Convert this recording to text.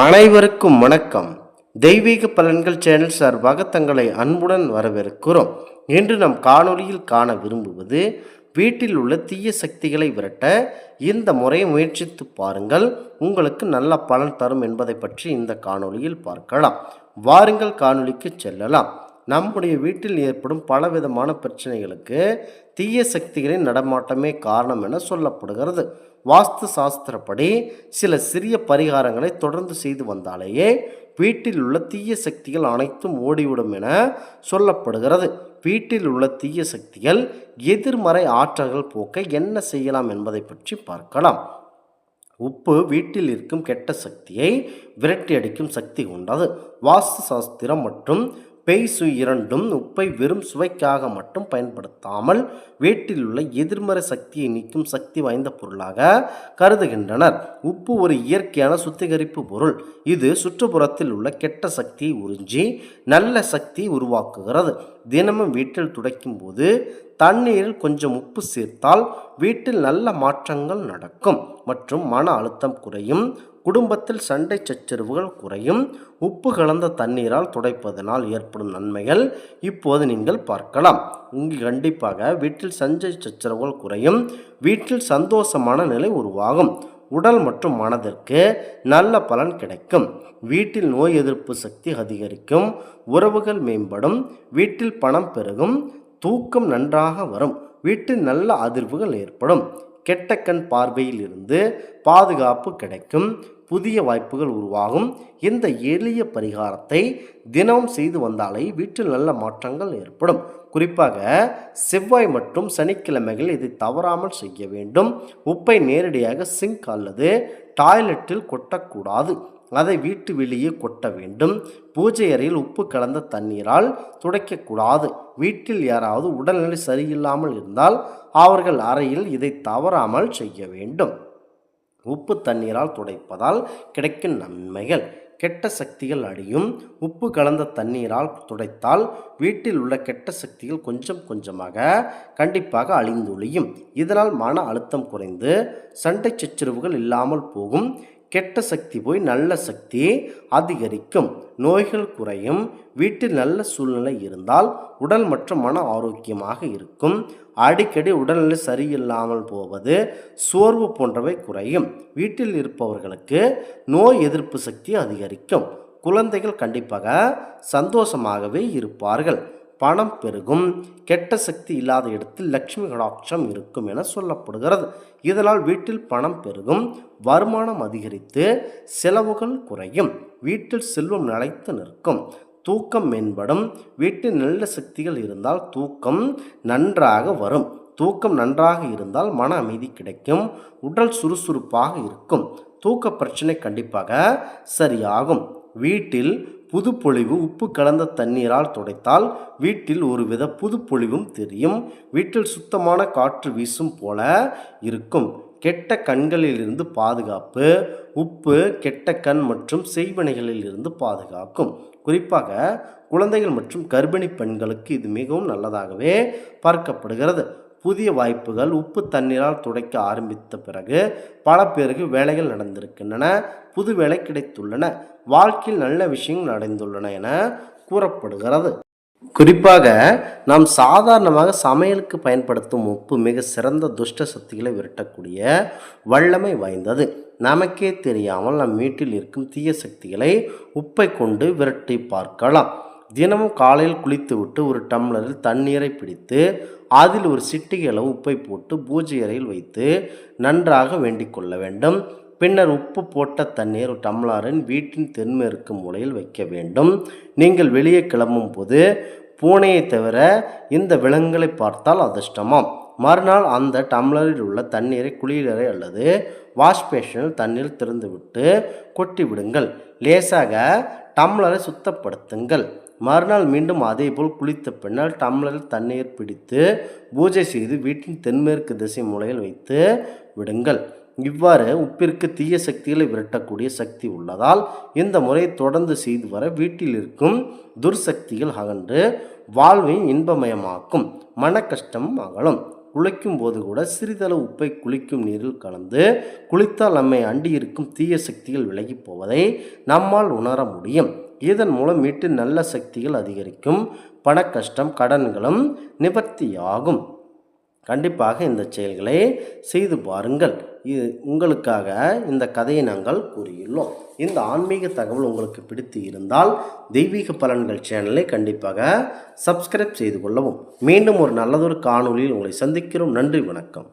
அனைவருக்கும் வணக்கம். தெய்வீக பலன்கள் சேனல் சார்பாக தங்களை அன்புடன் வரவேற்கிறோம். இன்று நம் காணொளியில் காண விரும்புவது வீட்டில் உள்ள தீய சக்திகளை விரட்ட இந்த முறையை முயற்சித்து பாருங்கள். உங்களுக்கு நல்ல பலன் தரும் என்பதை பற்றி இந்த காணொலியில் பார்க்கலாம். வாருங்கள் காணொலிக்கு செல்லலாம். நம்முடைய வீட்டில் ஏற்படும் பலவிதமான பிரச்சனைகளுக்கு தீய சக்திகளின் நடமாட்டமே காரணம் என சொல்லப்படுகிறது. வாஸ்து சாஸ்திரப்படி சில சிறிய பரிகாரங்களை தொடர்ந்து செய்து வந்தாலேயே வீட்டில் உள்ள தீய சக்திகள் அனைத்தும் ஓடிவிடும் என சொல்லப்படுகிறது. வீட்டில் உள்ள தீய சக்திகள் எதிர்மறை ஆற்றல்கள் போக்க என்ன செய்யலாம் என்பதை பற்றி பார்க்கலாம். உப்பு வீட்டில் இருக்கும் கெட்ட சக்தியை விரட்டி அடிக்கும் சக்தி கொண்டது. வாஸ்து சாஸ்திரம் மற்றும் பேய்சு இரண்டும் உப்பை வெறும் சுவைக்காக மட்டும் பயன்படுத்தாமல் வீட்டில் உள்ள எதிர்மறை சக்தியை நீக்கும் சக்தி வாய்ந்த பொருளாக கருதுகின்றனர். உப்பு ஒரு இயற்கையான சுத்திகரிப்பு பொருள். இது சுற்றுப்புறத்தில் உள்ள கெட்ட சக்தியை உறிஞ்சி நல்ல சக்தி உருவாக்குகிறது. தினமும் வீட்டில் துடைக்கும் போது தண்ணீரில் கொஞ்சம் உப்பு சேர்த்தால் வீட்டில் நல்ல மாற்றங்கள் நடக்கும் மற்றும் மன அழுத்தம் குறையும் குடும்பத்தில் சண்டை சச்சரவுகள் குறையும் உப்பு கலந்த தண்ணீரால் துடைப்பதனால் ஏற்படும் நன்மைகள் இப்போது நீங்கள் பார்க்கலாம். இங்கு கண்டிப்பாக வீட்டில் சண்டை சச்சரவுகள் குறையும் வீட்டில் சந்தோஷமான நிலை உருவாகும். உடல் மற்றும் மனதிற்கு நல்ல பலன் கிடைக்கும். வீட்டில் நோய் எதிர்ப்பு சக்தி அதிகரிக்கும் உறவுகள் மேம்படும் வீட்டில் பணம் பெருகும் தூக்கம் நன்றாக வரும். வீட்டில் நல்ல அதிர்வுகள் ஏற்படும். கெட்ட கண் பார்வையில் இருந்து பாதுகாப்பு கிடைக்கும். புதிய வாய்ப்புகள் உருவாகும். இந்த எளிய பரிகாரத்தை தினமும் செய்து வந்தாலே வீட்டில் நல்ல மாற்றங்கள் ஏற்படும். குறிப்பாக செவ்வாய் மற்றும் சனிக்கிழமைகள் இதை தவறாமல் செய்ய வேண்டும். உப்பை நேரடியாக சிங்க் அல்லது டாய்லெட்டில் கொட்டக்கூடாது. அதை வீட்டு வெளியே கொட்ட வேண்டும். பூஜை அறையில் உப்பு கலந்த தண்ணீரால் துடைக்கக்கூடாது. வீட்டில் யாராவது உடல்நிலை சரியில்லாமல் இருந்தால் அவர்கள் அறையில் இதை தவறாமல் செய்ய வேண்டும். உப்பு தண்ணீரால் துடைப்பதால் கிடைக்கும் நன்மைகள். கெட்ட சக்திகள் அடியும் உப்பு கலந்த தண்ணீரால் துடைத்தால் வீட்டில் உள்ள கெட்ட சக்திகள் கொஞ்சம் கொஞ்சமாக கண்டிப்பாக அழிந்தொழியும் இதனால் மன அழுத்தம் குறைந்து சண்டை சச்சரவுகள் இல்லாமல் போகும். கெட்ட சக்தி போய் நல்ல சக்தி அதிகரிக்கும். நோய்கள் குறையும். வீட்டில் நல்ல சூழ்நிலை இருந்தால் உடல் மற்றும் மன ஆரோக்கியமாக இருக்கும். அடிக்கடி உடல்நிலை சரியில்லாமல் போவது சோர்வு போன்றவை குறையும். வீட்டில் இருப்பவர்களுக்கு நோய் எதிர்ப்பு சக்தி அதிகரிக்கும். குழந்தைகள் கண்டிப்பாக சந்தோஷமாகவே இருப்பார்கள். பணம் பெருகும். கெட்ட சக்தி இல்லாத இடத்தில் லட்சுமி கடாட்சம் இருக்கும் என சொல்லப்படுகிறது. இதனால் வீட்டில் பணம் பெருகும். வருமானம் அதிகரித்து செலவுகள் குறையும். வீட்டில் செல்வம் நிலைத்து நிற்கும். தூக்கம் மேம்படும். வீட்டில் நல்ல சக்திகள் இருந்தால் தூக்கம் நன்றாக வரும். தூக்கம் நன்றாக இருந்தால் மன அமைதி கிடைக்கும். உடல் சுறுசுறுப்பாக இருக்கும். தூக்க பிரச்சனை கண்டிப்பாக சரியாகும். வீட்டில் புதுப்பொழிவு உப்பு கலந்த தண்ணீரால் துடைத்தால் வீட்டில் ஒருவித புதுப்பொழிவும் தெரியும். வீட்டில் சுத்தமான காற்று வீசும் போல இருக்கும். கெட்ட கண்களிலிருந்து பாதுகாப்பு உப்பு கெட்ட கண் மற்றும் செய்வனைகளில் இருந்து பாதுகாக்கும். குறிப்பாக குழந்தைகள் மற்றும் கர்ப்பிணி பெண்களுக்கு இது மிகவும் நல்லதாகவே பார்க்கப்படுகிறது. புதிய வாய்ப்புகள் உப்பு தண்ணீரால் துடைக்க ஆரம்பித்த பிறகு பல பேருக்கு வேலைகள் நடந்திருக்கின்றன புது வேலை கிடைத்துள்ளன வாழ்க்கையில் நல்ல விஷயங்கள் நடந்துள்ளன என கூறப்படுகிறது. குறிப்பாக நாம் சாதாரணமாக சமையலுக்கு பயன்படுத்தும் உப்பு மிக சிறந்த துஷ்ட சக்திகளை விரட்டக்கூடிய வல்லமை வாய்ந்தது. நமக்கே தெரியாமல் நம் வீட்டில் இருக்கும் தீய சக்திகளை உப்பை கொண்டு விரட்டி பார்க்கலாம். தினமும் காலையில் குளித்துவிட்டு ஒரு டம்ளரில் தண்ணீரை பிடித்து அதில் ஒரு சிட்டிகை அளவு உப்பை போட்டு பூஜை அறையில் வைத்து நன்றாக வேண்டிக் கொள்ள வேண்டும். பின்னர் உப்பு போட்ட தண்ணீர் ஒரு டம்ளரின் வீட்டின் தென்மேற்கு மூலையில் வைக்க வேண்டும். நீங்கள் வெளியே கிளம்பும் போது பூனையை தவிர இந்த விலங்குகளை பார்த்தால் அதிர்ஷ்டமாம். மறுநாள் அந்த டம்ளரில் உள்ள தண்ணீரை குளியலறை அல்லது வாஷ் பேஷனில் தண்ணீர் திறந்துவிட்டு கொட்டி விடுங்கள் லேசாக டம்ளரை சுத்தப்படுத்துங்கள். மறுநாள் மீண்டும் அதேபோல் குளித்த பின்னால் டம்ளரில் தண்ணீர் பிடித்து பூஜை செய்து வீட்டின் தென்மேற்கு திசை மூலையில் வைத்து விடுங்கள். இவ்வாறு உப்பிற்கு தீய சக்திகளை விரட்டக்கூடிய சக்தி உள்ளதால் இந்த முறையை தொடர்ந்து செய்து வர வீட்டில் இருக்கும் துர்சக்திகள் அகன்று வாழ்வை இன்பமயமாக்கும். மன கஷ்டம் அகலும். குளிக்கும் போது கூட சிறிதளவு உப்பை குளிக்கும் நீரில் கலந்து குளித்தால் நம்மை அண்டி இருக்கும் தீய சக்திகள் விலகி போவதை நம்மால் உணர முடியும். இதன் மூலம் வீட்டில் நல்ல சக்திகள் அதிகரிக்கும் பண கஷ்டம் கடன்களும் நிவர்த்தியாகும். கண்டிப்பாக இந்த செயல்களை செய்து பாருங்கள். இது உங்களுக்காக இந்த கதையை நாங்கள் கூறியுள்ளோம். இந்த ஆன்மீக தகவல் உங்களுக்கு பிடித்து இருந்தால் தெய்வீக பலன்கள் சேனலை கண்டிப்பாக சப்ஸ்கிரைப் செய்து கொள்ளவும். மீண்டும் ஒரு நல்லதொரு காணொளியில் உங்களை சந்திக்கிறோம். நன்றி வணக்கம்.